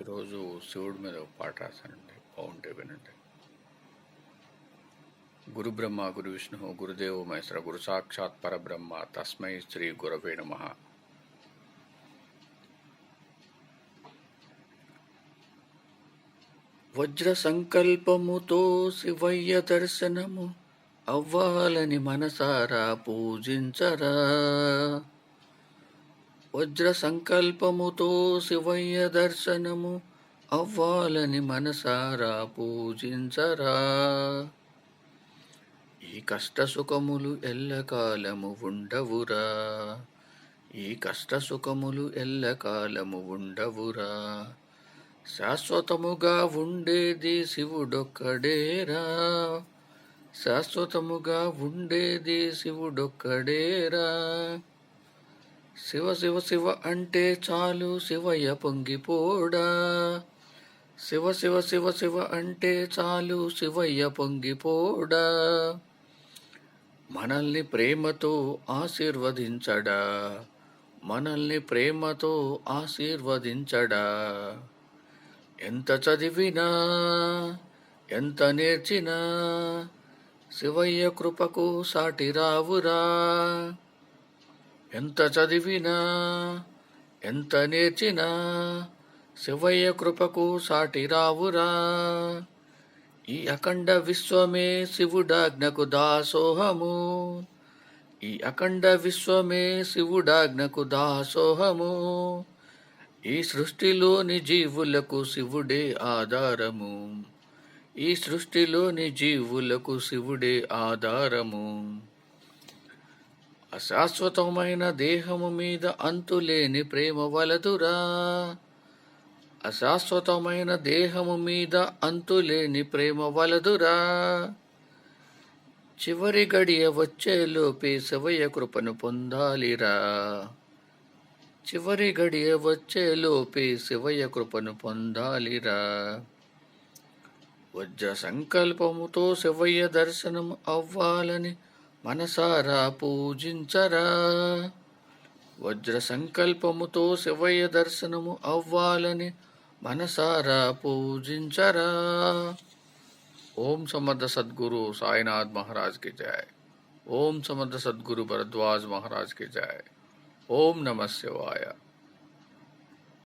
ఈరోజు శివుడి మీద ఒక పాట రాశానండి. బాగుంటే వినండి గురు బ్రహ్మ గురు విష్ణు గురుదేవ మహేశ్వర గురు సాక్షాత్ పరబ్రహ్మ తస్మై శ్రీ గురవే నమ. వజ్ర సంకల్పముతో శివయ్య దర్శనము అవ్వాలని మనసారా పూజించరా. వజ్ర సంకల్పముతో శివయ్య దర్శనము అవ్వాలని మనసారా పూజించరా. ఈ కష్ట సుఖములు ఎల్లకాలము ఉండవురా. ఈ కష్ట సుఖములు ఎల్లకాలము ఉండవురా. శాశ్వతముగా ఉండేది శివుడొక్కడేరా. శాశ్వతముగా ఉండేది శివుడొక్కడేరా. శివ శివ శివ అంటే చాలు శివయ్య పొంగిపోడా? శివ శివ శివ శివ అంటే చాలు శివయ్య పొంగిపోడా? మనల్ని ప్రేమతో ఆశీర్వదించడా? మనల్ని ప్రేమతో ఆశీర్వదించడా? ఎంత చదివినా ఎంత నేర్చినా శివయ్య కృపకు సాటి రావురా? ఎంత చదివినా ఎంత నేర్చినా శివయ్య కృపకు సాటి రావురా. ఈ అఖండ విశ్వమే శివుడాజ్ఞకు దాసోహము. ఈ అఖండ విశ్వమే శివుడాజ్ఞకు దాసోహము. ఈ సృష్టిలోని జీవులకు శివుడే ఆధారము. ఈ సృష్టిలోని జీవులకు శివుడే ఆధారము. అశాశ్వతమైన దేహము మీద అంతులేని ప్రేమ వలదురా. అశాశ్వతమైన దేహము మీద అంతులేని ప్రేమ వలదురా. చివరి గడియ వచ్చేలోపే శివయ్య కృపను పొందాలిరా. చివరి గడియ వచ్చేలోపే శివయ్య కృపను పొందాలిరా. వజ్ర సంకల్పముతో శివయ్య దర్శనం అవ్వాలని మనసారా పూజించరా? వజ్ర సంకల్పముతో శివయ్య దర్శనము అవ్వాలని మనసారా పూజించరా? ఓం సమర్థ సద్గురు సాయినాథ్ మహారాజ్కి జయ ఓం సమర్థ సద్గురు భరద్వాజ్ మహారాజ్కి జయ ఓం నమ శివాయ.